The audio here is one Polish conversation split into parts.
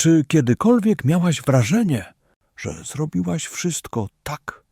Czy kiedykolwiek miałaś wrażenie, że zrobiłaś wszystko tak,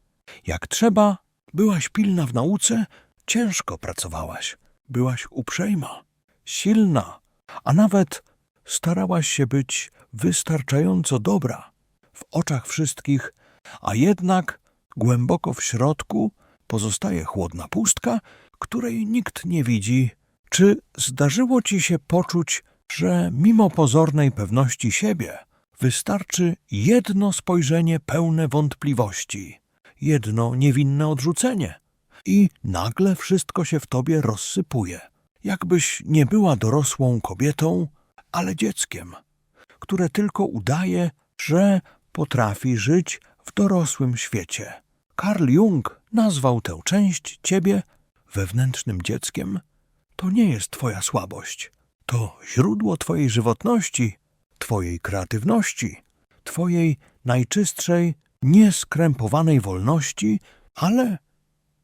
jak trzeba? Byłaś pilna w nauce, ciężko pracowałaś, byłaś uprzejma, silna, a nawet starałaś się być wystarczająco dobra w oczach wszystkich, a jednak głęboko w środku pozostaje chłodna pustka, której nikt nie widzi. Czy zdarzyło ci się poczuć, że mimo pozornej pewności siebie wystarczy jedno spojrzenie pełne wątpliwości, jedno niewinne odrzucenie i nagle wszystko się w tobie rozsypuje, jakbyś nie była dorosłą kobietą, ale dzieckiem, które tylko udaje, że potrafi żyć w dorosłym świecie. Karl Jung nazwał tę część ciebie wewnętrznym dzieckiem. To nie jest twoja słabość. To źródło twojej żywotności, twojej kreatywności, twojej najczystszej, nieskrępowanej wolności, ale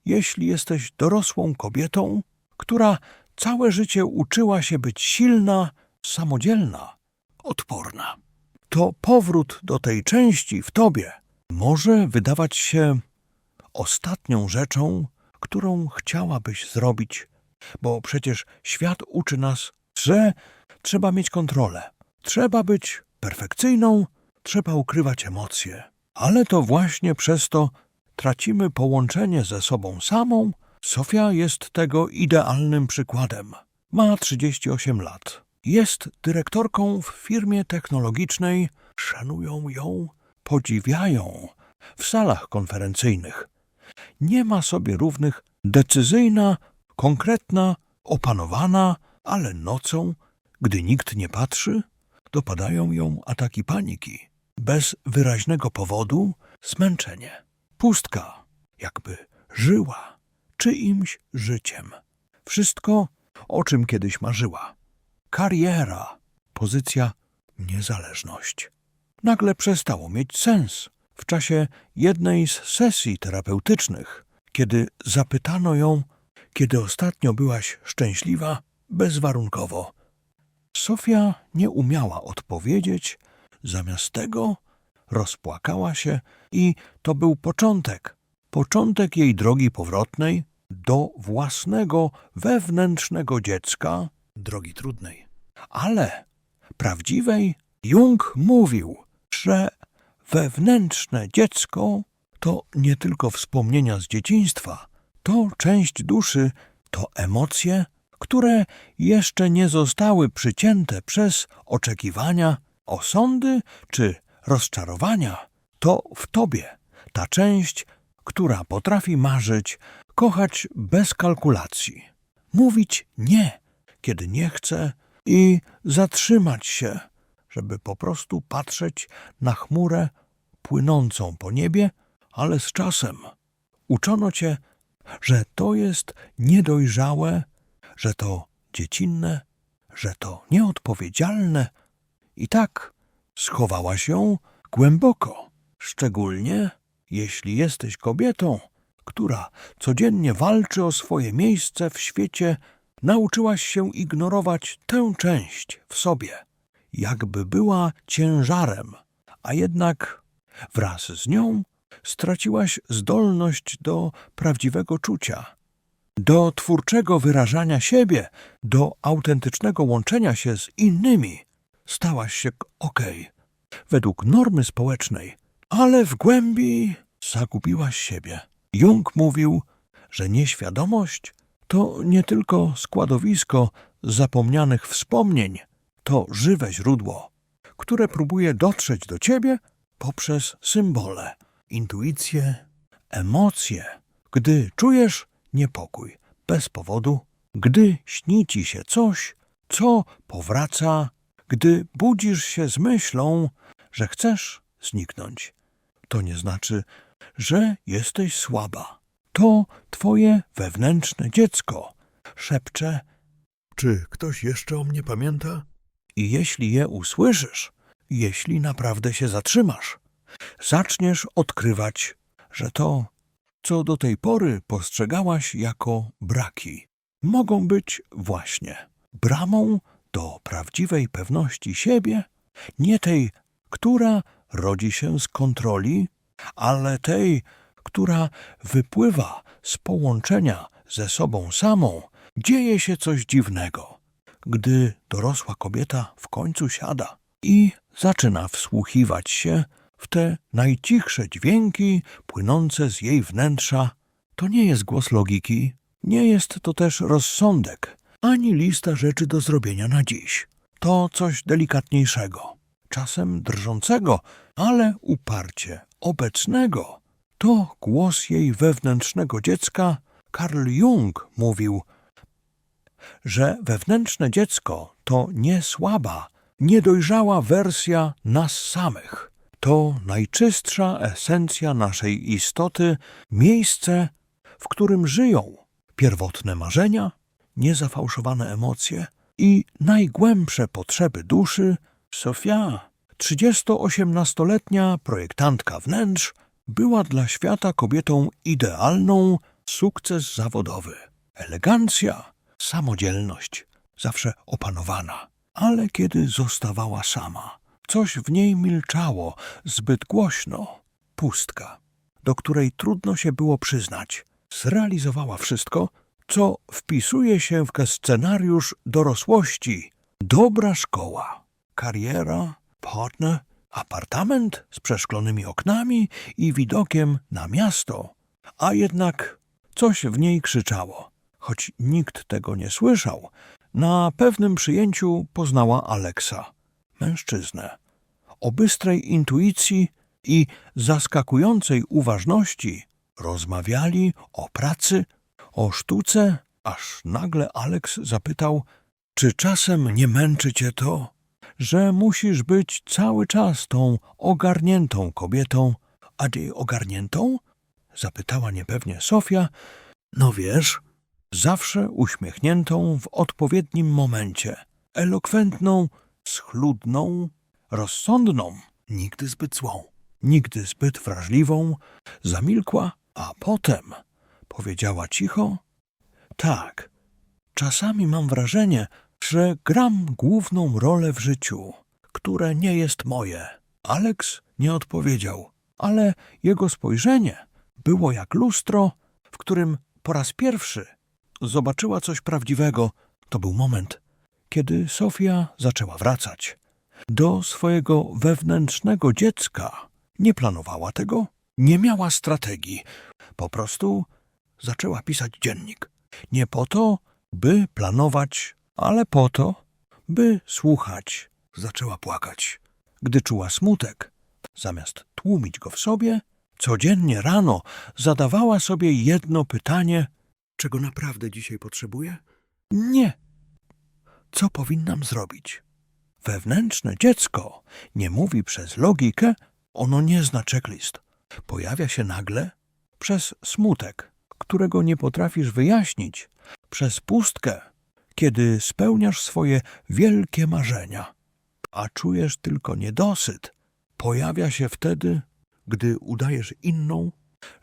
jeśli jesteś dorosłą kobietą, która całe życie uczyła się być silna, samodzielna, odporna, to powrót do tej części w tobie może wydawać się ostatnią rzeczą, którą chciałabyś zrobić, bo przecież świat uczy nas, że trzeba mieć kontrolę, trzeba być perfekcyjną, trzeba ukrywać emocje. Ale to właśnie przez to tracimy połączenie ze sobą samą. Sofia jest tego idealnym przykładem. Ma 38 lat. Jest dyrektorką w firmie technologicznej, szanują ją, podziwiają w salach konferencyjnych. Nie ma sobie równych, decyzyjna, konkretna, opanowana, ale nocą, gdy nikt nie patrzy, dopadają ją ataki paniki. Bez wyraźnego powodu zmęczenie. Pustka, jakby żyła czyimś życiem. Wszystko, o czym kiedyś marzyła. Kariera, pozycja, niezależność. Nagle przestało mieć sens. W czasie jednej z sesji terapeutycznych, kiedy zapytano ją, kiedy ostatnio byłaś szczęśliwa, bezwarunkowo. Sofia nie umiała odpowiedzieć, zamiast tego rozpłakała się i to był początek, początek jej drogi powrotnej do własnego wewnętrznego dziecka, drogi trudnej. Ale prawdziwej Jung mówił, że wewnętrzne dziecko to nie tylko wspomnienia z dzieciństwa, to część duszy, to emocje, które jeszcze nie zostały przycięte przez oczekiwania, osądy czy rozczarowania. To w tobie ta część, która potrafi marzyć, kochać bez kalkulacji, mówić nie, kiedy nie chce i zatrzymać się, żeby po prostu patrzeć na chmurę płynącą po niebie, ale z czasem. Uczono cię, że to jest niedojrzałe, że to dziecinne, że to nieodpowiedzialne. I tak schowałaś ją głęboko, szczególnie jeśli jesteś kobietą, która codziennie walczy o swoje miejsce w świecie, nauczyłaś się ignorować tę część w sobie, jakby była ciężarem, a jednak wraz z nią straciłaś zdolność do prawdziwego czucia, do twórczego wyrażania siebie, do autentycznego łączenia się z innymi. Stałaś się okej, według normy społecznej, ale w głębi zagubiłaś siebie. Jung mówił, że nieświadomość to nie tylko składowisko zapomnianych wspomnień, to żywe źródło, które próbuje dotrzeć do ciebie poprzez symbole, intuicję, emocje. Gdy czujesz niepokój bez powodu, gdy śni ci się coś, co powraca, gdy budzisz się z myślą, że chcesz zniknąć, to nie znaczy, że jesteś słaba. To twoje wewnętrzne dziecko szepcze. Czy ktoś jeszcze o mnie pamięta? I jeśli je usłyszysz, jeśli naprawdę się zatrzymasz, zaczniesz odkrywać, że to, co do tej pory postrzegałaś jako braki, mogą być właśnie bramą do prawdziwej pewności siebie Nie tej, która rodzi się z kontroli, ale tej, która wypływa z połączenia ze sobą samą, dzieje się coś dziwnego. Gdy dorosła kobieta w końcu siada i zaczyna wsłuchiwać się w te najcichsze dźwięki płynące z jej wnętrza, to nie jest głos logiki, nie jest to też rozsądek, ani lista rzeczy do zrobienia na dziś. To coś delikatniejszego, czasem drżącego, ale uparcie obecnego. To głos jej wewnętrznego dziecka. Karl Jung mówił, że wewnętrzne dziecko to nie słaba, niedojrzała wersja nas samych. To najczystsza esencja naszej istoty, miejsce, w którym żyją pierwotne marzenia, niezafałszowane emocje i najgłębsze potrzeby duszy. Sofia, 38-nastoletnia projektantka wnętrz, była dla świata kobietą idealną, sukces zawodowy, elegancja, samodzielność, zawsze opanowana. Ale kiedy zostawała sama, coś w niej milczało zbyt głośno, pustka, do której trudno się było przyznać. Zrealizowała wszystko, co wpisuje się w scenariusz dorosłości. Dobra szkoła, kariera, partner, apartament z przeszklonymi oknami i widokiem na miasto. A jednak coś w niej krzyczało. Choć nikt tego nie słyszał, na pewnym przyjęciu poznała Aleksa, mężczyznę. O bystrej intuicji i zaskakującej uważności rozmawiali o pracy, o sztuce, aż nagle Aleks zapytał, czy czasem nie męczy cię to, że musisz być cały czas tą ogarniętą kobietą, a ty ogarniętą? Zapytała niepewnie Sofia. No wiesz, zawsze uśmiechniętą w odpowiednim momencie, elokwentną, schludną, rozsądną, nigdy zbyt złą, nigdy zbyt wrażliwą, zamilkła, a potem powiedziała cicho: Tak, czasami mam wrażenie, że gram główną rolę w życiu, które nie jest moje. Aleks nie odpowiedział, ale jego spojrzenie było jak lustro, w którym po raz pierwszy zobaczyła coś prawdziwego. To był moment, kiedy Sofia zaczęła wracać do swojego wewnętrznego dziecka. Nie planowała tego, nie miała strategii. Po prostu zaczęła pisać dziennik. Nie po to, by planować, ale po to, by słuchać. Zaczęła płakać. Gdy czuła smutek, zamiast tłumić go w sobie, codziennie rano zadawała sobie jedno pytanie: czego naprawdę dzisiaj potrzebuję? Nie. Co powinnam zrobić? Wewnętrzne dziecko nie mówi przez logikę, ono nie zna checklist. Pojawia się nagle przez smutek, którego nie potrafisz wyjaśnić, przez pustkę, kiedy spełniasz swoje wielkie marzenia, a czujesz tylko niedosyt. Pojawia się wtedy, gdy udajesz inną,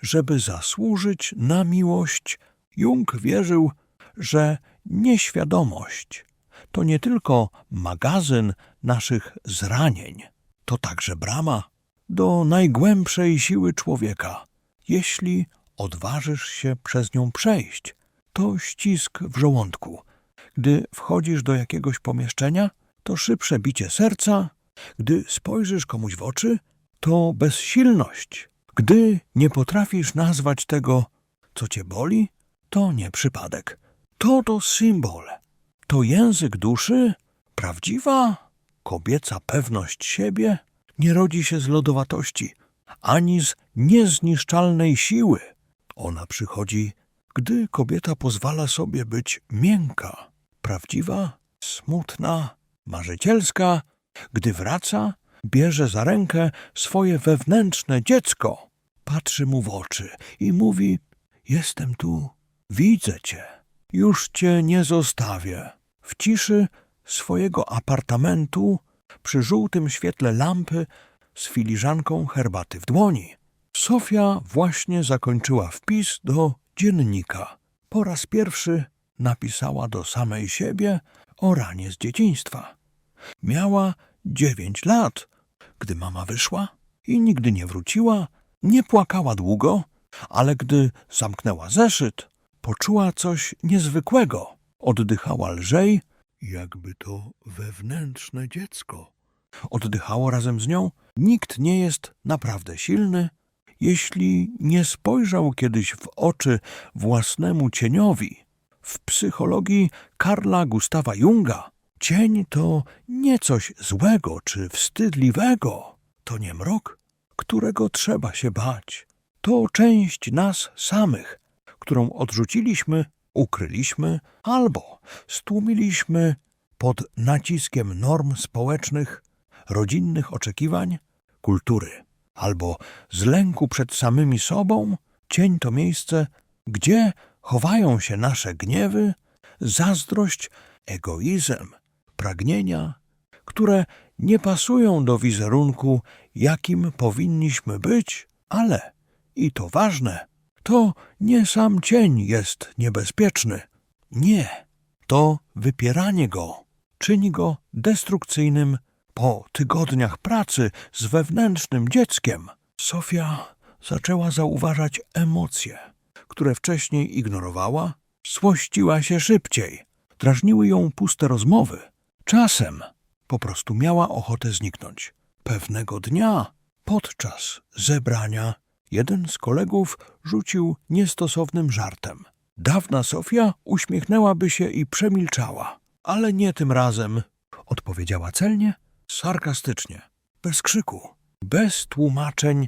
żeby zasłużyć na miłość. Jung wierzył, że nieświadomość to nie tylko magazyn naszych zranień, to także brama do najgłębszej siły człowieka. Jeśli odważysz się przez nią przejść, to ścisk w żołądku. Gdy wchodzisz do jakiegoś pomieszczenia, to szybsze bicie serca. Gdy spojrzysz komuś w oczy, to bezsilność. Gdy nie potrafisz nazwać tego, co cię boli, to nie przypadek. To to symbol. To język duszy, prawdziwa, kobieca pewność siebie nie rodzi się z lodowatości, ani z niezniszczalnej siły. Ona przychodzi, gdy kobieta pozwala sobie być miękka, prawdziwa, smutna, marzycielska, gdy wraca, bierze za rękę swoje wewnętrzne dziecko, patrzy mu w oczy i mówi: Jestem tu, widzę cię, już cię nie zostawię. W ciszy swojego apartamentu, przy żółtym świetle lampy, z filiżanką herbaty w dłoni. Sofia właśnie zakończyła wpis do dziennika. Po raz pierwszy napisała do samej siebie o ranie z dzieciństwa. Miała dziewięć lat, gdy mama wyszła i nigdy nie wróciła, nie płakała długo, ale gdy zamknęła zeszyt, poczuła coś niezwykłego. Oddychała lżej, jakby to wewnętrzne dziecko. Oddychało razem z nią. Nikt nie jest naprawdę silny, jeśli nie spojrzał kiedyś w oczy własnemu cieniowi. W psychologii Karla Gustawa Junga cień to nie coś złego czy wstydliwego. To nie mrok, którego trzeba się bać. To część nas samych, którą odrzuciliśmy, ukryliśmy albo stłumiliśmy pod naciskiem norm społecznych, rodzinnych oczekiwań, kultury, albo z lęku przed samymi sobą. Cień to miejsce, gdzie chowają się nasze gniewy, zazdrość, egoizm, pragnienia, które nie pasują do wizerunku, jakim powinniśmy być, ale i to ważne, to nie sam cień jest niebezpieczny. Nie, to wypieranie go czyni go destrukcyjnym po tygodniach pracy z wewnętrznym dzieckiem. Sofia zaczęła zauważać emocje, które wcześniej ignorowała, złościła się szybciej, drażniły ją puste rozmowy. Czasem po prostu miała ochotę zniknąć. Pewnego dnia, podczas zebrania, jeden z kolegów rzucił niestosownym żartem. Dawna Sofia uśmiechnęłaby się i przemilczała, ale nie tym razem, odpowiedziała celnie, sarkastycznie, bez krzyku, bez tłumaczeń,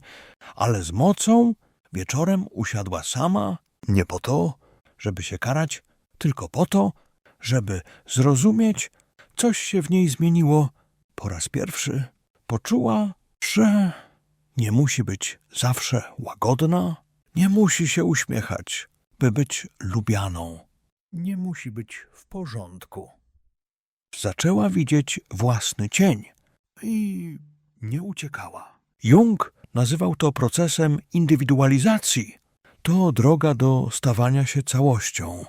ale z mocą wieczorem usiadła sama, nie po to, żeby się karać, tylko po to, żeby zrozumieć, coś się w niej zmieniło. Po raz pierwszy poczuła, że nie musi być zawsze łagodna, nie musi się uśmiechać, by być lubianą, nie musi być w porządku. Zaczęła widzieć własny cień i nie uciekała. Jung nazywał to procesem indywidualizacji. To droga do stawania się całością.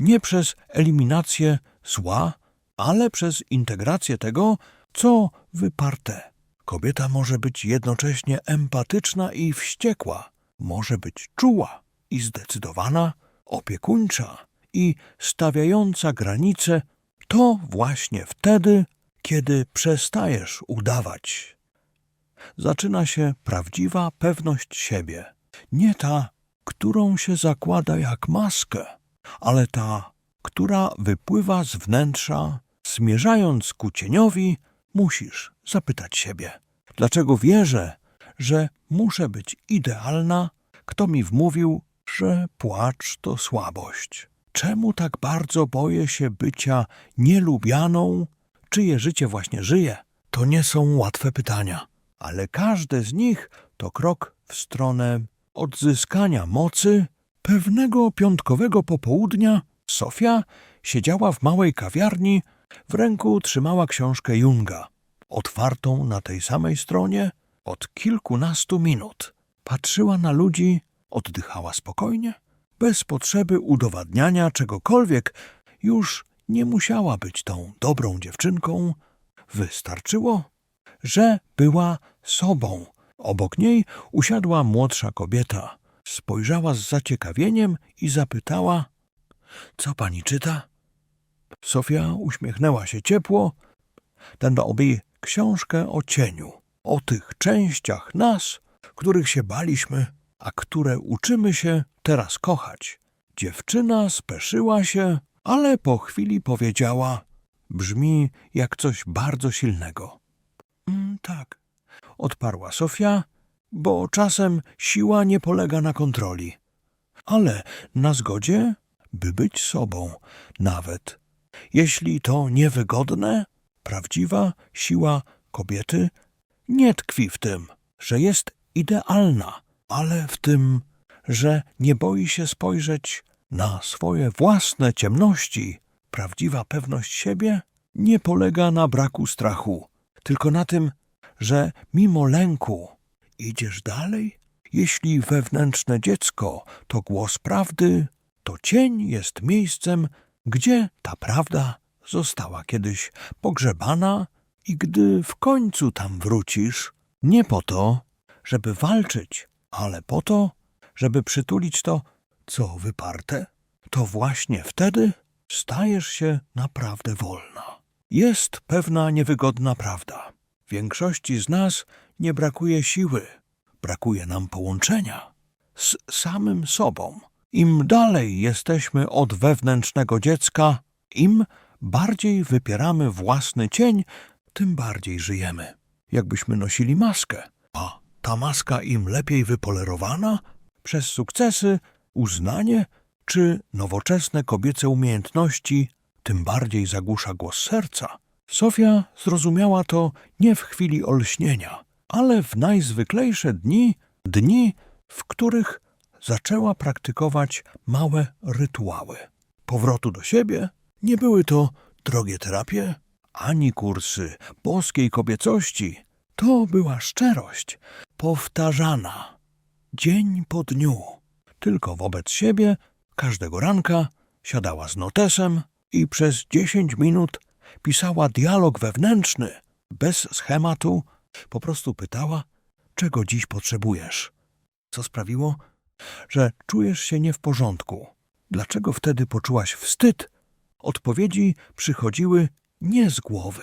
Nie przez eliminację zła, ale przez integrację tego, co wyparte. Kobieta może być jednocześnie empatyczna i wściekła, może być czuła i zdecydowana, opiekuńcza i stawiająca granice. To właśnie wtedy, kiedy przestajesz udawać. Zaczyna się prawdziwa pewność siebie. Nie ta, którą się zakłada jak maskę, ale ta, która wypływa z wnętrza, zmierzając ku cieniowi, musisz zapytać siebie, dlaczego wierzę, że muszę być idealna, kto mi wmówił, że płacz to słabość. Czemu tak bardzo boję się bycia nielubianą? Czyje życie właśnie żyję? To nie są łatwe pytania, ale każde z nich to krok w stronę odzyskania mocy. Pewnego piątkowego popołudnia Sofia siedziała w małej kawiarni, w ręku trzymała książkę Junga, otwartą na tej samej stronie od kilkunastu minut. Patrzyła na ludzi, oddychała spokojnie, bez potrzeby udowadniania czegokolwiek, już nie musiała być tą dobrą dziewczynką. Wystarczyło, że była sobą. Obok niej usiadła młodsza kobieta. Spojrzała z zaciekawieniem i zapytała: Co pani czyta? Sofia uśmiechnęła się ciepło. Ten robi książkę o cieniu, o tych częściach nas, których się baliśmy, a które uczymy się teraz kochać. Dziewczyna speszyła się, ale po chwili powiedziała: Brzmi jak coś bardzo silnego. Mm, tak, odparła Sofia, bo czasem siła nie polega na kontroli, ale na zgodzie, by być sobą, nawet jeśli to niewygodne. Prawdziwa siła kobiety nie tkwi w tym, że jest idealna, ale w tym, że nie boi się spojrzeć na swoje własne ciemności. Prawdziwa pewność siebie nie polega na braku strachu, tylko na tym, że mimo lęku idziesz dalej. Jeśli wewnętrzne dziecko to głos prawdy, to cień jest miejscem, gdzie ta prawda została kiedyś pogrzebana I gdy w końcu tam wrócisz, nie po to, żeby walczyć, ale po to, żeby przytulić to, co wyparte, to właśnie wtedy stajesz się naprawdę wolna. Jest pewna niewygodna prawda. Większości z nas nie brakuje siły, brakuje nam połączenia z samym sobą. Im dalej jesteśmy od wewnętrznego dziecka, im bardziej wypieramy własny cień, tym bardziej żyjemy. Jakbyśmy nosili maskę, a ta maska im lepiej wypolerowana, przez sukcesy, uznanie czy nowoczesne kobiece umiejętności, tym bardziej zagłusza głos serca. Sofia zrozumiała to nie w chwili olśnienia, ale w najzwyklejsze dni, dni, w których zaczęła praktykować małe rytuały. Powrotu do siebie nie były to drogie terapie, ani kursy boskiej kobiecości. To była szczerość, powtarzana, dzień po dniu. Tylko wobec siebie każdego ranka siadała z notesem i przez dziesięć minut pisała dialog wewnętrzny, bez schematu, po prostu pytała, czego dziś potrzebujesz. Co sprawiło, że czujesz się nie w porządku. Dlaczego wtedy poczułaś wstyd? Odpowiedzi przychodziły nie z głowy,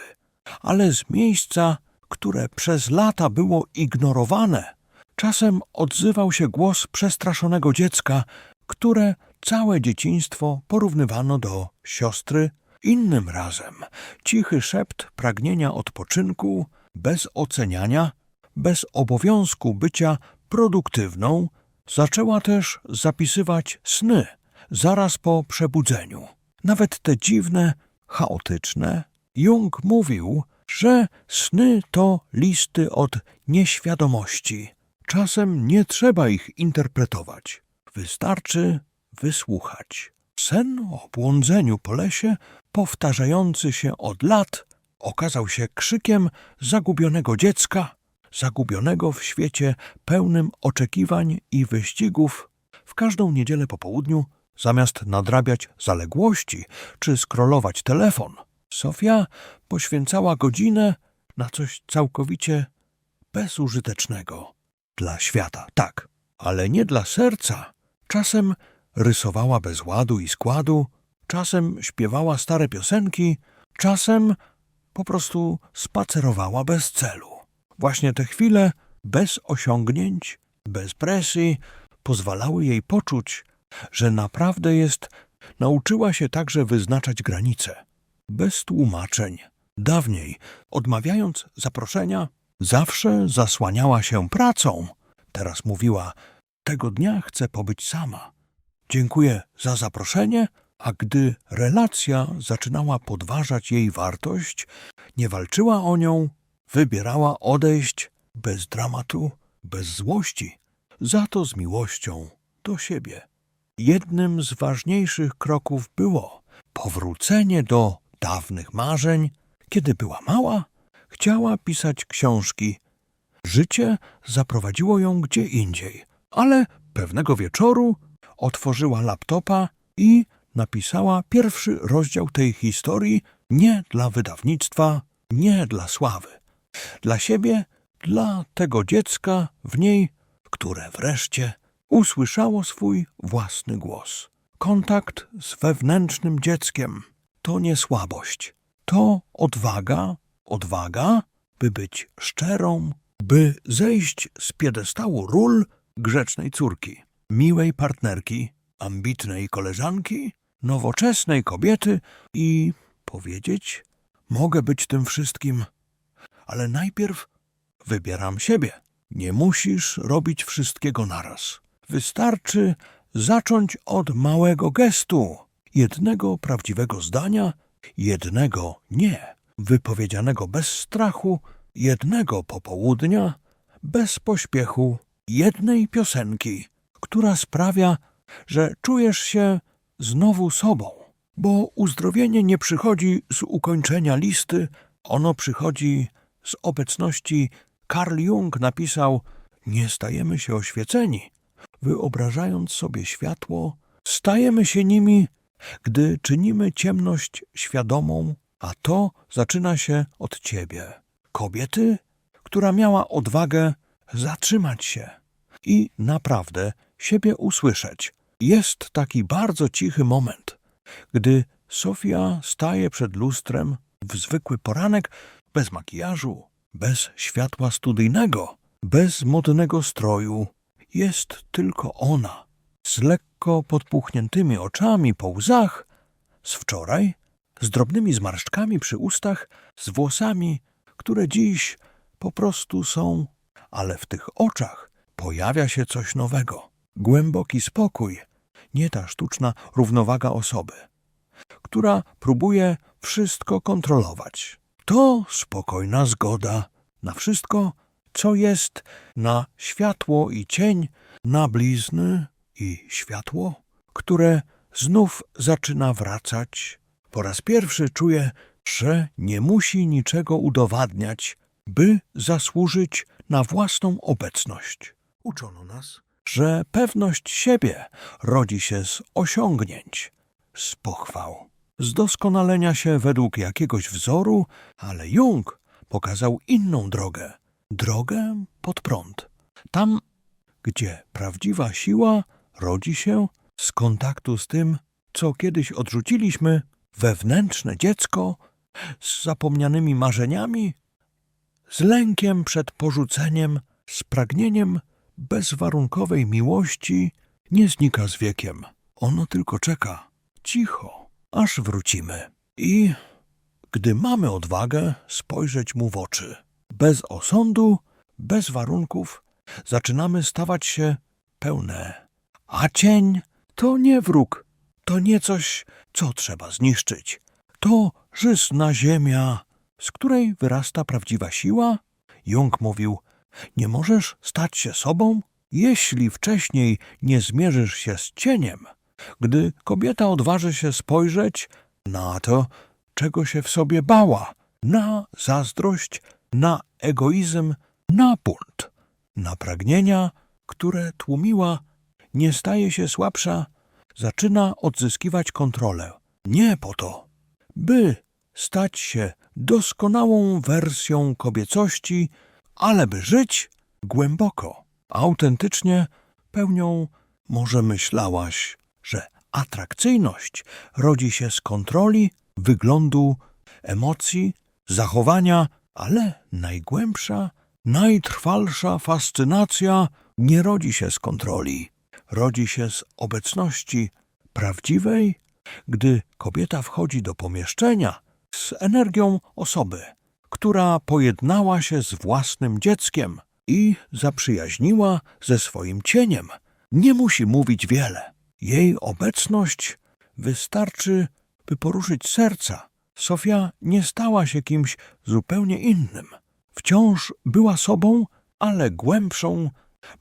ale z miejsca, które przez lata było ignorowane. Czasem odzywał się głos przestraszonego dziecka, które całe dzieciństwo porównywano do siostry. Innym razem cichy szept pragnienia odpoczynku, bez oceniania, bez obowiązku bycia produktywną, zaczęła też zapisywać sny zaraz po przebudzeniu. Nawet te dziwne, chaotyczne. Jung mówił, że sny to listy od nieświadomości. Czasem nie trzeba ich interpretować. Wystarczy wysłuchać. Sen o błądzeniu po lesie, powtarzający się od lat, okazał się krzykiem zagubionego dziecka, zagubionego w świecie pełnym oczekiwań i wyścigów. W każdą niedzielę po południu, zamiast nadrabiać zaległości czy skrolować telefon, Sofia poświęcała godzinę na coś całkowicie bezużytecznego. Dla świata, tak, ale nie dla serca. Czasem rysowała bez ładu i składu, czasem śpiewała stare piosenki, czasem po prostu spacerowała bez celu. Właśnie te chwile, bez osiągnięć, bez presji, pozwalały jej poczuć, że naprawdę jest, nauczyła się także wyznaczać granice, bez tłumaczeń. Dawniej, odmawiając zaproszenia, zawsze zasłaniała się pracą. Teraz mówiła, tego dnia chcę pobyć sama. Dziękuję za zaproszenie, a gdy relacja zaczynała podważać jej wartość, nie walczyła o nią, wybierała odejść bez dramatu, bez złości, za to z miłością do siebie. Jednym z ważniejszych kroków było powrócenie do dawnych marzeń. Kiedy była mała, chciała pisać książki. Życie zaprowadziło ją gdzie indziej, ale pewnego wieczoru otworzyła laptopa i napisała pierwszy rozdział tej historii nie dla wydawnictwa, nie dla sławy. Dla siebie, dla tego dziecka w niej, które wreszcie usłyszało swój własny głos. Kontakt z wewnętrznym dzieckiem to nie słabość, to odwaga, odwaga, by być szczerą, by zejść z piedestału ról grzecznej córki, miłej partnerki, ambitnej koleżanki, nowoczesnej kobiety i powiedzieć: Mogę być tym wszystkim, ale najpierw wybieram siebie. Nie musisz robić wszystkiego naraz. Wystarczy zacząć od małego gestu, jednego prawdziwego zdania, jednego nie, wypowiedzianego bez strachu, jednego popołudnia, bez pośpiechu, jednej piosenki, która sprawia, że czujesz się znowu sobą. Bo uzdrowienie nie przychodzi z ukończenia listy, ono przychodzi z obecności. Carl Jung napisał: Nie stajemy się oświeceni, wyobrażając sobie światło, stajemy się nimi, gdy czynimy ciemność świadomą, A to zaczyna się od ciebie. Kobiety, która miała odwagę zatrzymać się i naprawdę siebie usłyszeć. Jest taki bardzo cichy moment, gdy Sofia staje przed lustrem w zwykły poranek, bez makijażu, bez światła studyjnego, bez modnego stroju. Jest tylko ona, z lekko podpuchniętymi oczami po łzach, z wczoraj, z drobnymi zmarszczkami przy ustach, z włosami, które dziś po prostu są, ale w tych oczach pojawia się coś nowego. Głęboki spokój, nie ta sztuczna równowaga osoby, która próbuje wszystko kontrolować. To spokojna zgoda na wszystko, co jest, na światło i cień, na blizny i światło, które znów zaczyna wracać. Po raz pierwszy czuje, że nie musi niczego udowadniać, by zasłużyć na własną obecność. Uczono nas, że pewność siebie rodzi się z osiągnięć, z pochwał, z doskonalenia się według jakiegoś wzoru, ale Jung pokazał inną drogę drogę pod prąd. Tam, gdzie prawdziwa siła rodzi się z kontaktu z tym, co kiedyś odrzuciliśmy, wewnętrzne dziecko z zapomnianymi marzeniami, z lękiem przed porzuceniem, z pragnieniem bezwarunkowej miłości, nie znika z wiekiem. Ono tylko czeka, cicho, aż wrócimy. I gdy mamy odwagę spojrzeć mu w oczy, bez osądu, bez warunków, zaczynamy stawać się pełne. A cień to nie wróg, to nie coś, co trzeba zniszczyć. To żyzna ziemia, z której wyrasta prawdziwa siła. Jung mówił, nie możesz stać się sobą, jeśli wcześniej nie zmierzysz się z cieniem. Gdy kobieta odważy się spojrzeć na to, czego się w sobie bała, na zazdrość, na egoizm, na bunt, na pragnienia, które tłumiła, nie staje się słabsza, zaczyna odzyskiwać kontrolę. Nie po to, by stać się doskonałą wersją kobiecości, ale by żyć głęboko, autentycznie pełnią, może myślałaś, że atrakcyjność rodzi się z kontroli, wyglądu, emocji, zachowania, ale najgłębsza, najtrwalsza fascynacja nie rodzi się z kontroli, rodzi się z obecności prawdziwej, gdy kobieta wchodzi do pomieszczenia z energią osoby, która pojednała się z własnym dzieckiem i zaprzyjaźniła ze swoim cieniem. Nie musi mówić wiele. Jej obecność wystarczy, by poruszyć serca. Sofia nie stała się kimś zupełnie innym. Wciąż była sobą, ale głębszą,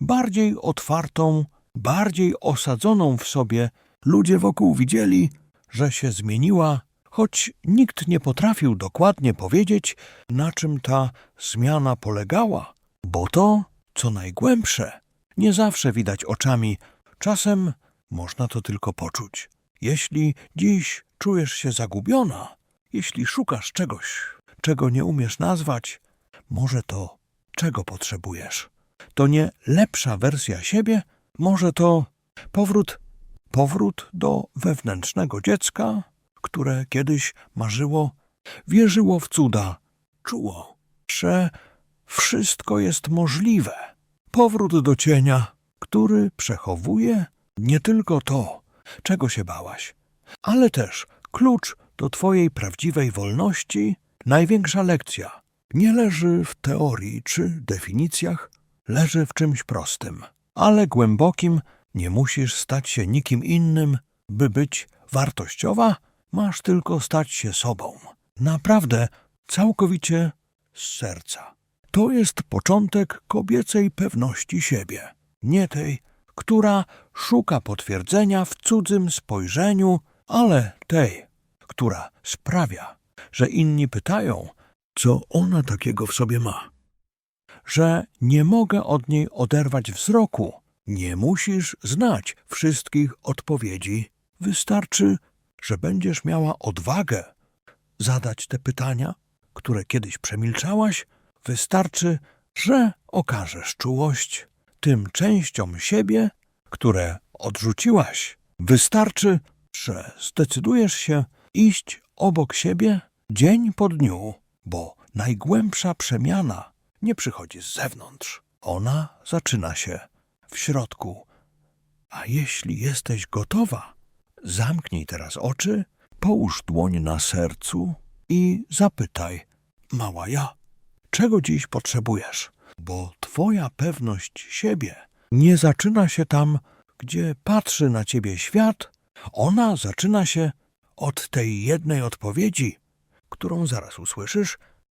bardziej otwartą, bardziej osadzoną w sobie. Ludzie wokół widzieli, że się zmieniła, choć nikt nie potrafił dokładnie powiedzieć, na czym ta zmiana polegała, bo to, co najgłębsze, nie zawsze widać oczami, czasem można to tylko poczuć. Jeśli dziś czujesz się zagubiona, jeśli szukasz czegoś, czego nie umiesz nazwać, może to, czego potrzebujesz. To nie lepsza wersja siebie, może to powrót, powrót do wewnętrznego dziecka, które kiedyś marzyło, wierzyło w cuda, czuło, że wszystko jest możliwe. Powrót do cienia, który przechowuje nie tylko to, czego się bałaś, ale też klucz do Twojej prawdziwej wolności, największa lekcja. Nie leży w teorii czy definicjach, leży w czymś prostym, ale głębokim. Nie musisz stać się nikim innym, by być wartościowa, masz tylko stać się sobą. Naprawdę, całkowicie z serca. To jest początek kobiecej pewności siebie, nie tej, która szuka potwierdzenia w cudzym spojrzeniu, ale tej, która sprawia, że inni pytają, co ona takiego w sobie ma. Że nie mogę od niej oderwać wzroku. Nie musisz znać wszystkich odpowiedzi. Wystarczy, że będziesz miała odwagę zadać te pytania, które kiedyś przemilczałaś, wystarczy, że okażesz czułość tym częściom siebie, które odrzuciłaś. Wystarczy, że zdecydujesz się iść obok siebie dzień po dniu, bo najgłębsza przemiana nie przychodzi z zewnątrz. Ona zaczyna się w środku. A jeśli jesteś gotowa, zamknij teraz oczy, połóż dłoń na sercu i zapytaj, mała ja, czego dziś potrzebujesz? Bo twoja pewność siebie nie zaczyna się tam, gdzie patrzy na ciebie świat, ona zaczyna się od tej jednej odpowiedzi, którą zaraz usłyszysz